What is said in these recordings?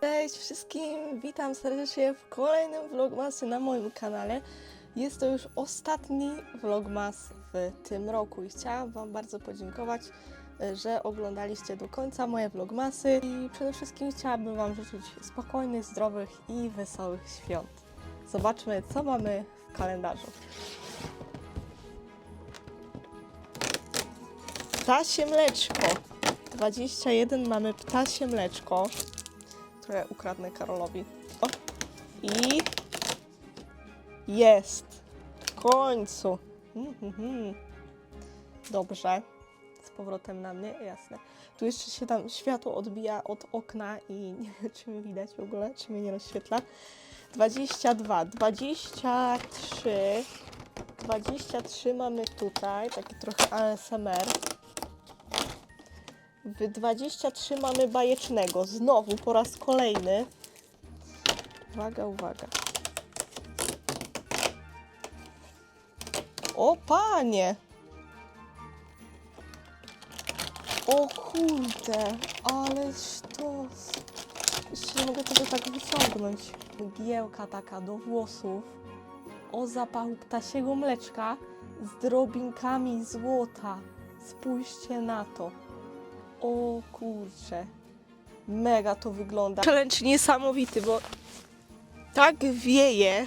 Cześć wszystkim, witam serdecznie w kolejnym vlogmasy na moim kanale. Jest to już ostatni vlogmas w tym roku i chciałam Wam bardzo podziękować, e, że oglądaliście do końca moje vlogmasy i przede wszystkim chciałabym Wam życzyć spokojnych, zdrowych i wesołych świąt. Zobaczmy, co mamy w kalendarzu. Ptasie mleczko. 21 mamy ptasie mleczko które ukradnę Karolowi. O, I jest. W końcu. Mhm. Dobrze. Z powrotem na mnie, jasne. Tu jeszcze się tam światło odbija od okna i nie wiem, czy mnie widać w ogóle, czy mnie nie rozświetla. 22, 23, 23 mamy tutaj, taki trochę ASMR. W 23 mamy bajecznego. Znowu po raz kolejny. Uwaga, uwaga. O panie! O kurde, ale sztos. Jeszcze nie mogę tego tak wyciągnąć. Mgiełka taka do włosów. O zapachu ptasiego mleczka z drobinkami złota. Spójrzcie na to. O kurczę. Mega to wygląda. Challenge niesamowity, bo tak wieje,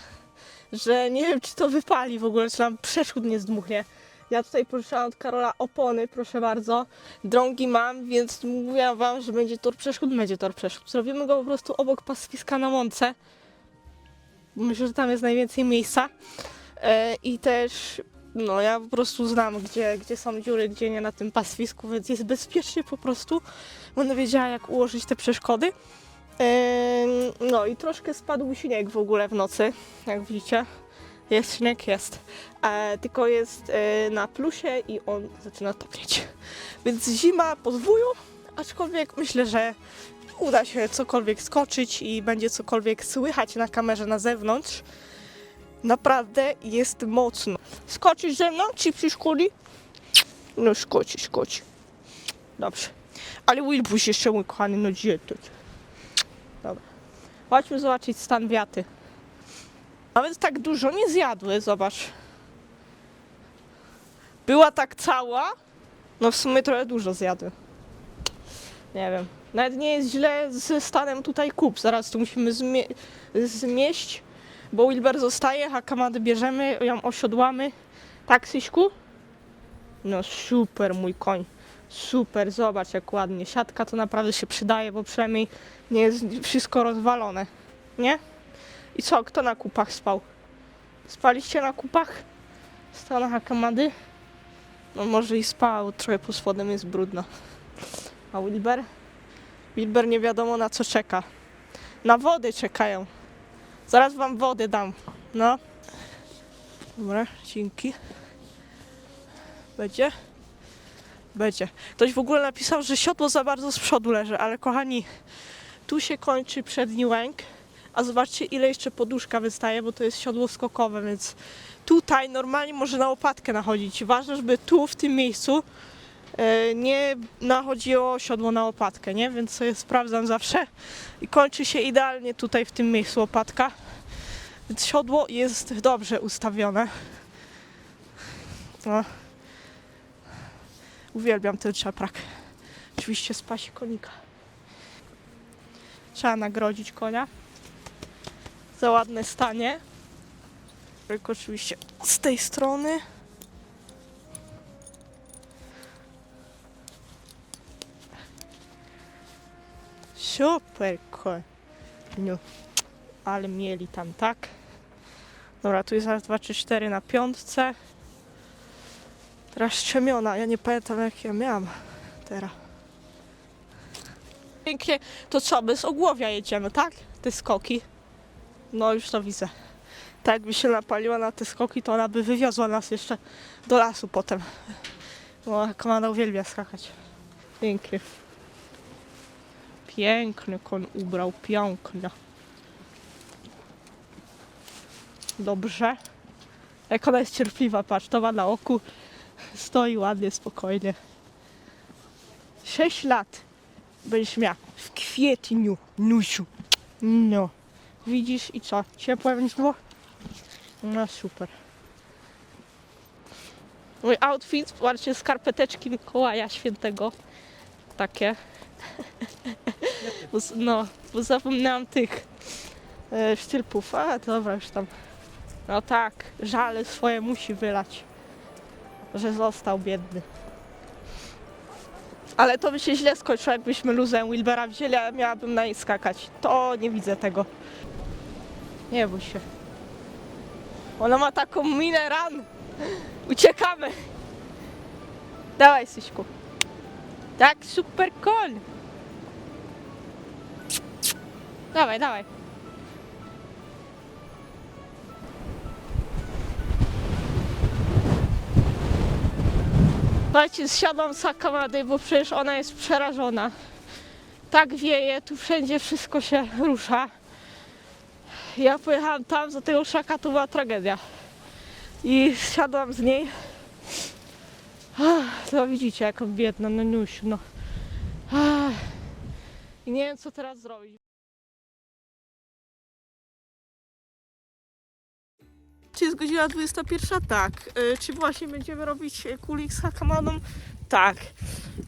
że nie wiem, czy to wypali w ogóle, czy nam przeszkód nie zdmuchnie. Ja tutaj pożyczałam od Karola opony, proszę bardzo. Drągi mam, więc mówiłam wam, że będzie tor przeszkód, będzie tor przeszkód. Zrobimy go po prostu obok pastwiska na łące. Myślę, że tam jest najwięcej miejsca. E, I też no ja po prostu znam, gdzie, gdzie są dziury, gdzie nie na tym pastwisku, więc jest bezpiecznie po prostu. Będę wiedziała, jak ułożyć te przeszkody. No i troszkę spadł śnieg w ogóle w nocy, jak widzicie. Jest śnieg, jest. E, tylko jest e, na plusie i on zaczyna topnieć. Więc zima podwóju, aczkolwiek myślę, że uda się cokolwiek skoczyć i będzie cokolwiek słychać na kamerze na zewnątrz. Naprawdę jest mocno. Skoczysz ze mną, ci przyszkuli? No skoci, skoci. Dobrze. Ale Wilbuś jeszcze mój kochany, no gdzie to? Dobra. Chodźmy zobaczyć stan wiaty. Nawet tak dużo nie zjadły, zobacz. Była tak cała, no w sumie trochę dużo zjadły. Nie wiem. Nawet nie jest źle ze stanem tutaj kup. Zaraz tu musimy zmie- zmieść bo Wilber zostaje, Hakamady bierzemy, ją osiodłamy. Tak, Syśku? No super, mój koń. Super, zobacz jak ładnie. Siatka to naprawdę się przydaje, bo przynajmniej nie jest wszystko rozwalone. Nie? I co, kto na kupach spał? Spaliście na kupach? Stał na Hakamady? No może i spał, trochę pod spodem jest brudno. A Wilber? Wilber nie wiadomo na co czeka. Na wody czekają. Zaraz wam wody dam. No. Dobra, dzięki. Będzie? Będzie. Ktoś w ogóle napisał, że siodło za bardzo z przodu leży, ale kochani, tu się kończy przedni łęk, a zobaczcie ile jeszcze poduszka wystaje, bo to jest siodło skokowe, więc tutaj normalnie może na łopatkę nachodzić. Ważne, żeby tu, w tym miejscu nie nachodziło siodło na łopatkę, nie? Więc sobie sprawdzam zawsze i kończy się idealnie tutaj w tym miejscu łopatka. Więc siodło jest dobrze ustawione. No. Uwielbiam ten czaprak. Oczywiście z konika. Trzeba nagrodzić konia za ładne stanie. Tylko oczywiście z tej strony. Super koń. No. Ale mieli tam, tak? Dobra, tu jest raz, dwa, trzy, cztery na piątce. Teraz strzemiona. Ja nie pamiętam jak ja miałam teraz. Pięknie. To co, bez ogłowia jedziemy, tak? Te skoki. No już to widzę. Tak jakby się napaliła na te skoki, to ona by wywiozła nas jeszcze do lasu potem. Bo komanda uwielbia skakać. Pięknie. Piękny koń ubrał, pięknie. Dobrze. Jak ona jest cierpliwa, patrz, to ma na oku. Stoi ładnie, spokojnie. 6 lat będziesz miała w kwietniu, Nusiu. No. Widzisz i co? Ciepłe więc było? No super. Mój outfit, zobaczcie, skarpeteczki Mikołaja Świętego. Takie. No, bo zapomniałam tych e, sztylpów. A, dobra, już tam. No tak, żale swoje musi wylać. Że został biedny. Ale to by się źle skończyło, jakbyśmy luzem Wilbera wzięli, a miałabym na niej skakać. To nie widzę tego. Nie bój się. Ona ma taką minę ran. Uciekamy. Dawaj, Syśku. Tak, super koń. Dawaj, dawaj. Słuchajcie, zsiadłam z Hakamady, bo przecież ona jest przerażona. Tak wieje, tu wszędzie wszystko się rusza. Ja pojechałam tam, za tego szaka to była tragedia. I zsiadłam z niej. No widzicie, jaką biedna, no Niusiu, no. I nie wiem, co teraz zrobić. Jest godzina 21? Tak. E, czy właśnie będziemy robić e, kulik z hakamaną? Tak.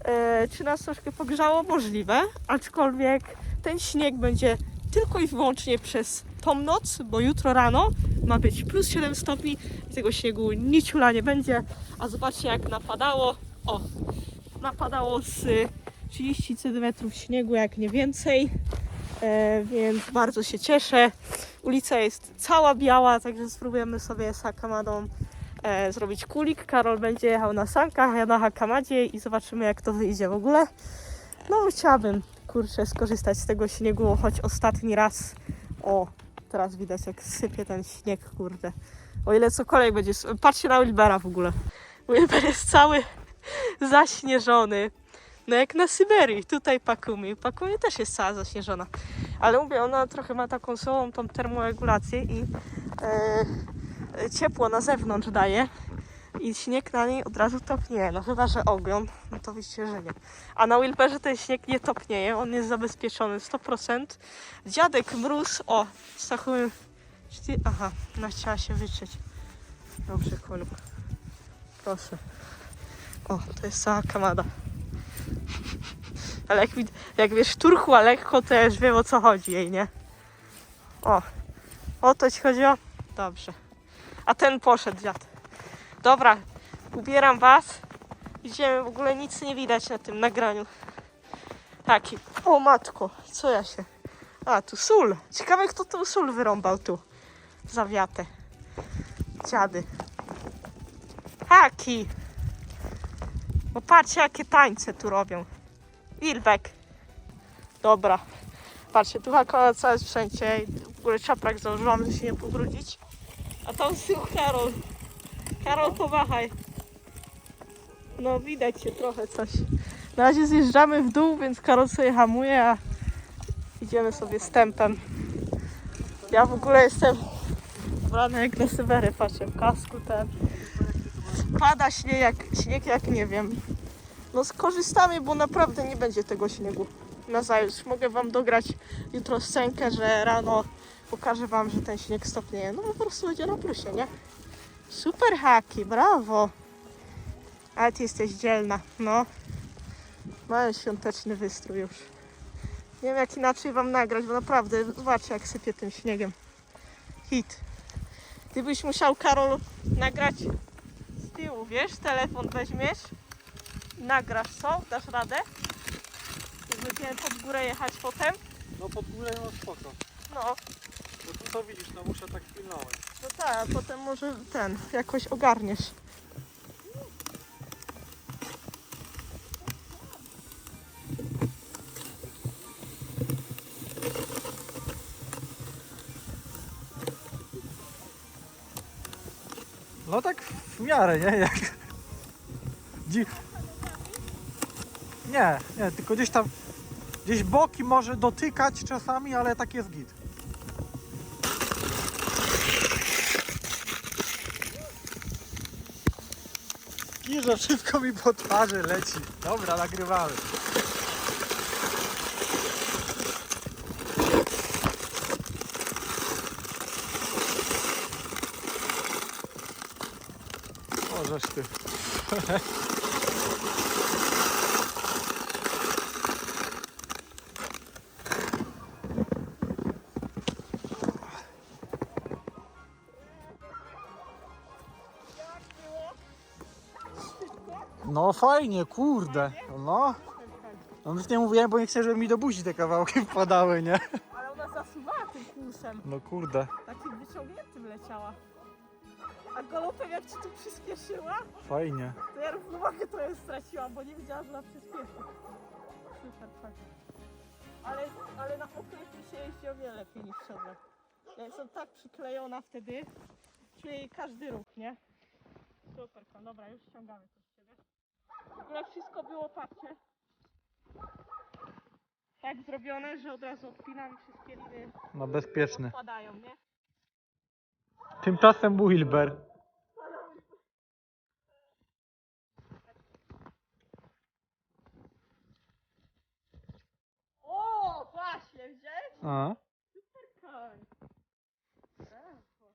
E, czy nas troszkę pogrzało? Możliwe. Aczkolwiek ten śnieg będzie tylko i wyłącznie przez tą noc, bo jutro rano ma być plus 7 stopni i tego śniegu niciula nie będzie. A zobaczcie jak napadało. O, napadało z y, 30 cm śniegu, jak nie więcej. E, więc bardzo się cieszę. Ulica jest cała biała, także spróbujemy sobie z Hakamadą e, zrobić kulik. Karol będzie jechał na sankach, ja na Hakamadzie i zobaczymy jak to wyjdzie w ogóle. No chciałabym, kurczę, skorzystać z tego śniegu, choć ostatni raz. O, teraz widać jak sypie ten śnieg, kurde. O ile cokolwiek będzie. Patrzcie na Wilbera w ogóle. Wilber jest cały zaśnieżony. No jak na Syberii. Tutaj Pakumi. Pakumi też jest cała zaśnieżona. Ale mówię, ona trochę ma taką słabą tą termoregulację i e, ciepło na zewnątrz daje i śnieg na niej od razu topnieje. No chyba, że ogień, no to wiecie, że nie. A na Wilperze ten śnieg nie topnieje, on jest zabezpieczony 100%. Dziadek mróz, o, z Aha, no chciała się wyczyć. Dobrze, kolu. Proszę. O, to jest cała kamada. Ale jak, jak wiesz, turchła lekko, to ja już wiem o co chodzi jej, nie? O, o to ci chodziło? Dobrze. A ten poszedł, dziad. Dobra, ubieram was. Idziemy, w ogóle nic nie widać na tym nagraniu. Taki. O matko, co ja się... A, tu sól. Ciekawe, kto tu sól wyrąbał tu. Zawiatę. Dziady. Haki. Bo patrzcie, jakie tańce tu robią. Wilbek. Dobra. Patrzcie, tu akurat całe wszędzie. W ogóle czaprak założyłam, żeby się nie pobrudzić. A tam z Karol. Karol, pomachaj. No, widać się trochę coś. Na razie zjeżdżamy w dół, więc Karol sobie hamuje, a idziemy sobie stępem. Ja w ogóle jestem ubrany jak na Sybery, patrzę, w kasku ten. Pada śnieg jak, śnieg jak nie wiem. No skorzystamy, bo naprawdę nie będzie tego śniegu na zajutrz. Mogę wam dograć jutro scenkę, że rano pokażę wam, że ten śnieg stopnieje. No po prostu będzie na plusie, nie? Super haki, brawo. Ale ty jesteś dzielna, no. Mają świąteczny wystrój już. Nie wiem jak inaczej wam nagrać, bo naprawdę zobaczcie jak sypie tym śniegiem. Hit. Gdybyś musiał Karol nagrać tyłu, wiesz, telefon weźmiesz, nagrasz co? Dasz radę? Jak będziemy pod górę jechać potem? No pod górę no spoko. No, Bo tu to widzisz, no muszę tak pilnować. no tak, a potem może ten, jakoś ogarniesz. No tak miarę, nie? Jak... Dzi... Nie, nie, tylko gdzieś tam, gdzieś boki może dotykać czasami, ale tak jest git. I że wszystko mi po twarzy leci. Dobra, nagrywamy. żeś ty. No fajnie, kurde. No. No już nie mówiłem, bo nie chcę, żeby mi do buzi te kawałki wpadały, nie? Ale ona zasuwała tym kursem. No kurde. Takim wyciągniętym leciała. A galopem jak ci tu przyspieszyła, Fajnie. to ja równowagę trochę straciłam, bo nie wiedziałam, że ona przyspieszy. Super, fajnie. Ale, ale na okręt się jeździ o wiele lepiej niż siodle. Ja jestem tak przyklejona wtedy, czuję jej każdy ruch, nie? Super, dobra, już ściągamy to z ciebie. W ogóle wszystko było, patrzcie, tak zrobione, że od razu odpinam i wszystkie liny No bezpieczny. odpadają, nie? Tymczasem Wilber. O, właśnie, widziałeś? A? Koń. Brawo.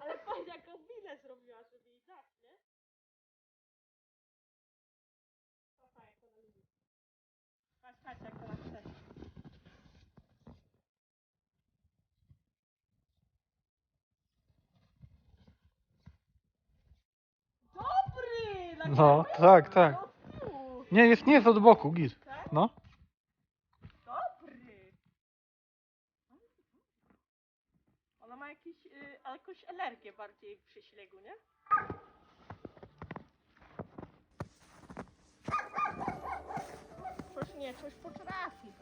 Ale patrz jaką minę zrobiła, żeby jej dać, nie? Papa, jak ona lubi. Patrz, patrz jak ona chce. Dobry! na No, tak, tak. Nie, jest, nie jest od boku, git. No. Dobry. Ona ma jakiś, y, jakąś energię bardziej przy śniegu, nie? Coś nie, coś potrafi.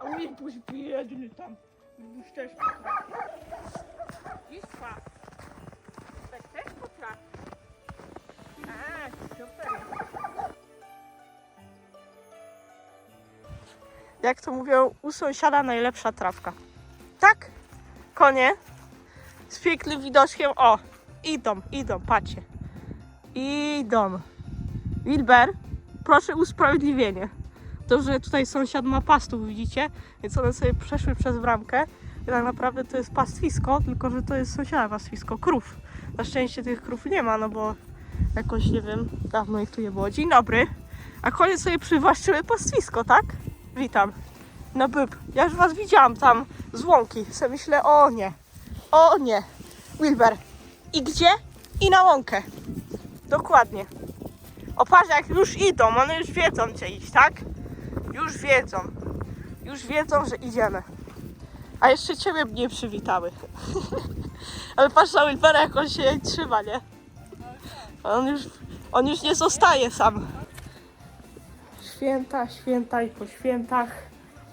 A Wilbuś biedny tam. Wilbuś też potrafi. Wisła. Tak też potrafi. Jak to mówią, u sąsiada najlepsza trawka. Tak? Konie z pięknym widoczkiem. O, idą, idą, patrzcie. Idą. Wilber, proszę usprawiedliwienie. To, że tutaj sąsiad ma pastów, widzicie? Więc one sobie przeszły przez bramkę. I tak naprawdę to jest pastwisko, tylko że to jest sąsiada pastwisko, krów. Na szczęście tych krów nie ma, no bo jakoś, nie wiem, dawno ich tu nie było. Dzień dobry. A konie sobie przywłaszczyły pastwisko, tak? Witam. No byb, ja już was widziałam tam z łąki. Se myślę, o nie, o nie. Wilber, i gdzie? I na łąkę. Dokładnie. O patrz, jak już idą, one już wiedzą gdzie iść, tak? Już wiedzą. Już wiedzą, że idziemy. A jeszcze ciebie mnie przywitały. Ale patrz na Wilbera, jak on się trzyma, nie? On już, on już nie zostaje sam. Święta, święta i po świętach.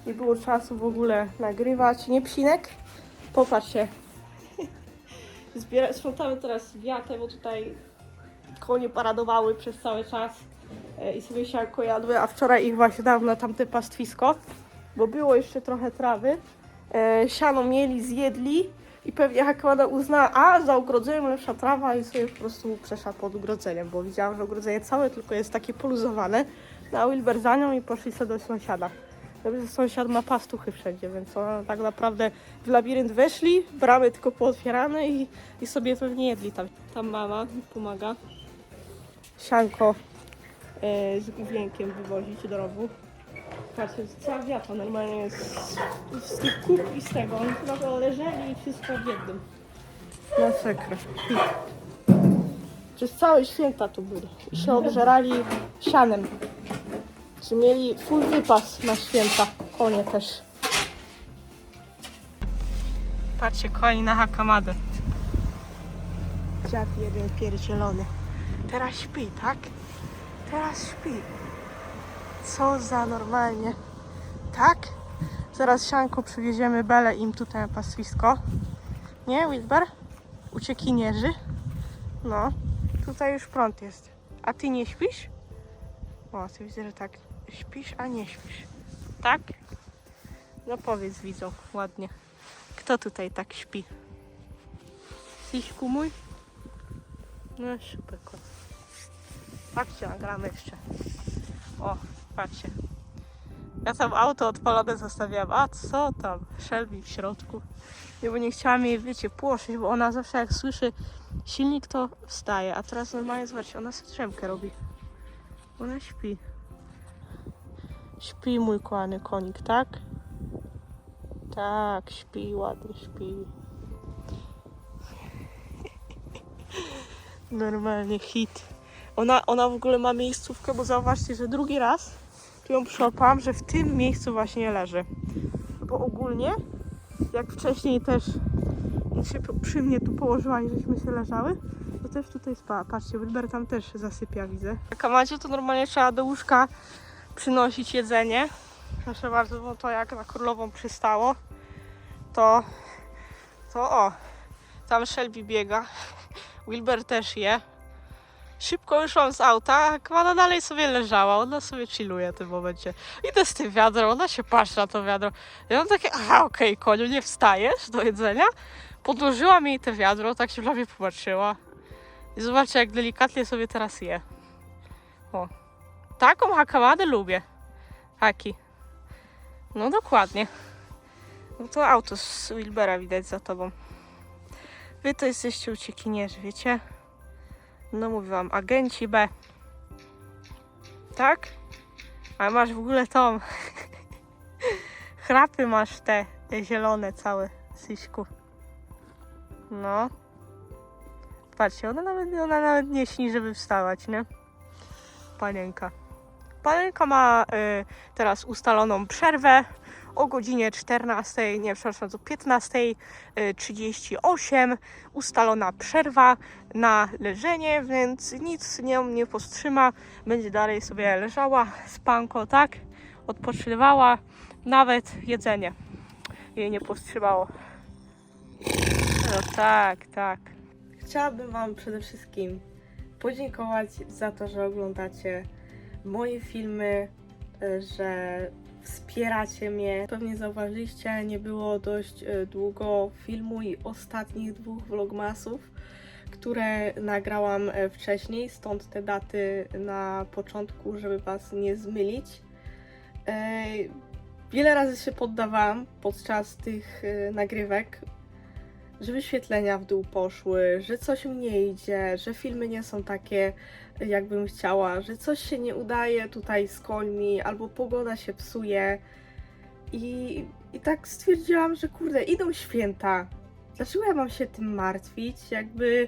Nie było czasu w ogóle nagrywać. Nie psinek? Popatrzcie. Zbiera, sprzątamy teraz wiatę, bo tutaj konie paradowały przez cały czas e, i sobie siarko jadły, a wczoraj ich właśnie dałam na tamte pastwisko, bo było jeszcze trochę trawy. E, siano mieli, zjedli i pewnie Hakłada uznała, a za ogrodzeniem lepsza trawa i sobie po prostu przeszła pod ogrodzeniem, bo widziałam, że ogrodzenie całe tylko jest takie poluzowane. Na Wilber za nią i poszli sobie do sąsiada. Dobrze, sąsiad ma pastuchy wszędzie, więc ona tak naprawdę w labirynt weszli, bramy tylko pootwierane i, i sobie pewnie jedli tam. Tam mama mi pomaga. Sianko e, z główienkiem wywozić do rowu. Patrzcie, cała wiata normalnie jest z, z tych kup i z tego. Oni chyba to leżeli i wszystko w jednym. Masakra. Przez całe święta tu byli. I się obżerali sianem. Czy mieli full wypas na święta. Konie też. Patrzcie, koń na hakamadę. Dziad jeden pierdzielony. Teraz śpi, tak? Teraz śpi. Co za normalnie. Tak? Zaraz sianko przywieziemy Belę im tutaj na pastwisko. Nie, Wilber? Uciekinierzy? No. Tutaj już prąd jest. A ty nie śpisz? O, ty widzę, że tak śpisz, a nie śpisz. Tak? No powiedz widzą, ładnie. Kto tutaj tak śpi? Siśku mój? No super kot. Patrzcie, nagramy jeszcze. O, patrzcie. Ja tam auto odpalone zostawiłam. A co tam? Shelby w środku. Nie, bo nie chciałam jej, wiecie, płoszyć, bo ona zawsze jak słyszy silnik, to wstaje. A teraz normalnie, zobaczcie, ona sobie drzemkę robi. Ona śpi. Śpi mój kochany konik, tak? Tak, śpi, ładnie śpi. Normalnie hit. Ona, ona w ogóle ma miejscówkę, bo zauważcie, że drugi raz tu ją przyłapałam, że w tym miejscu właśnie leży. Bo ogólnie, jak wcześniej też się przy mnie tu położyła i żeśmy się leżały, to też tutaj spała. Patrzcie, Wilber tam też zasypia, widzę. Kamacie to normalnie trzeba do łóżka przynosić jedzenie. Proszę bardzo, bo to jak na królową przystało, to, to o, tam Shelby biega. Wilber też je. Szybko wyszłam z auta, Kwana dalej sobie leżała. Ona sobie chilluje w tym momencie. Idę z tym wiadrem, ona się patrzy na to wiadro. Ja mam takie, aha, okej, koniu, nie wstajesz do jedzenia? Podłożyłam jej te wiadro, tak się na mnie popatrzyła. I zobaczcie, jak delikatnie sobie teraz je. O. Taką hakamadę lubię. Haki. No dokładnie. No to auto z Wilbera widać za tobą. Wy to jesteście uciekinierzy, wiecie? No mówię wam, agenci B. Tak? A masz w ogóle tą. Chrapy masz te, te zielone całe, Syśku. No. Patrzcie, ona nawet, ona nawet nie śni, żeby wstawać, nie? Panienka. Panienka ma y, teraz ustaloną przerwę o godzinie 14, nie, przepraszam, to 15.38 ustalona przerwa na leżenie, więc nic nią nie powstrzyma. Będzie dalej sobie leżała, spanko, tak? Odpoczywała, nawet jedzenie jej nie powstrzymało. No tak, tak. Chciałabym Wam przede wszystkim podziękować za to, że oglądacie moje filmy, e, że wspieracie mnie. Pewnie zauważyliście, nie było dość e, długo filmu i ostatnich dwóch vlogmasów, które nagrałam e, wcześniej, stąd te daty na początku, żeby Was nie zmylić. Wiele razy się poddawałam podczas tych nagrywek, że wyświetlenia w dół poszły, że coś mi nie idzie, że filmy nie są takie, jakbym chciała, że coś się nie udaje tutaj z końmi, albo pogoda się psuje. I, I tak stwierdziłam, że kurde, idą święta. Dlaczego ja mam się tym martwić? Jakby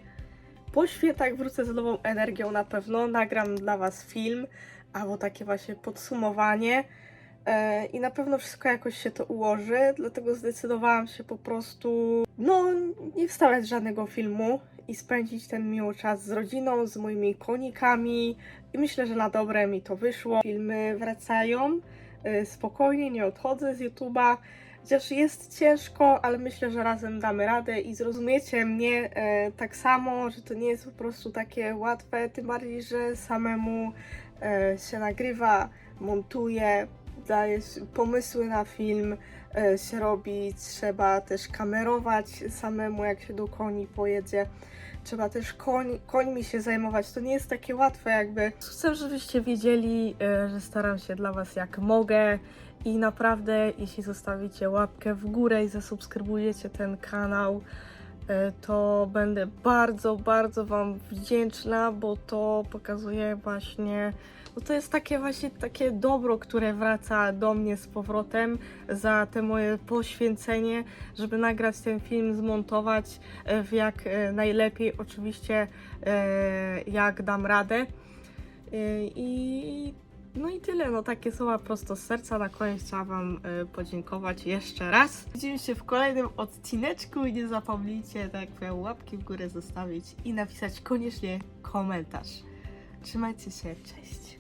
po świętach wrócę z nową energią na pewno, nagram dla Was film, albo takie właśnie podsumowanie. E, I na pewno wszystko jakoś się to ułoży, dlatego zdecydowałam się po prostu, no, nie wstawiać żadnego filmu i spędzić ten miły czas z rodziną, z moimi konikami. I myślę, że na dobre mi to wyszło. Filmy wracają e, spokojnie, nie odchodzę z YouTube'a. Chociaż jest ciężko, ale myślę, że razem damy radę i zrozumiecie mnie e, tak samo, że to nie jest po prostu takie łatwe, tym bardziej, że samemu e, się nagrywa, montuje, daje pomysły na film e, się robi, trzeba też kamerować samemu, jak się do koni pojedzie. Trzeba też koń, końmi się zajmować. To nie jest takie łatwe, jakby. Chcę, żebyście wiedzieli, e, że staram się dla Was jak mogę. I naprawdę, jeśli zostawicie łapkę w górę i zasubskrybujecie ten kanał, to będę bardzo, bardzo Wam wdzięczna, bo to pokazuje właśnie bo to jest takie właśnie takie dobro, które wraca do mnie z powrotem za te moje poświęcenie, żeby nagrać ten film, zmontować e, w jak e, najlepiej, oczywiście e, jak dam radę. E, I no i tyle, no takie słowa prosto z serca. Na koniec chciałam Wam e, podziękować jeszcze raz. Widzimy się w kolejnym odcineczku i nie zapomnijcie, tak jak łapki w górę zostawić i napisać koniecznie komentarz. Trzymajcie się, cześć!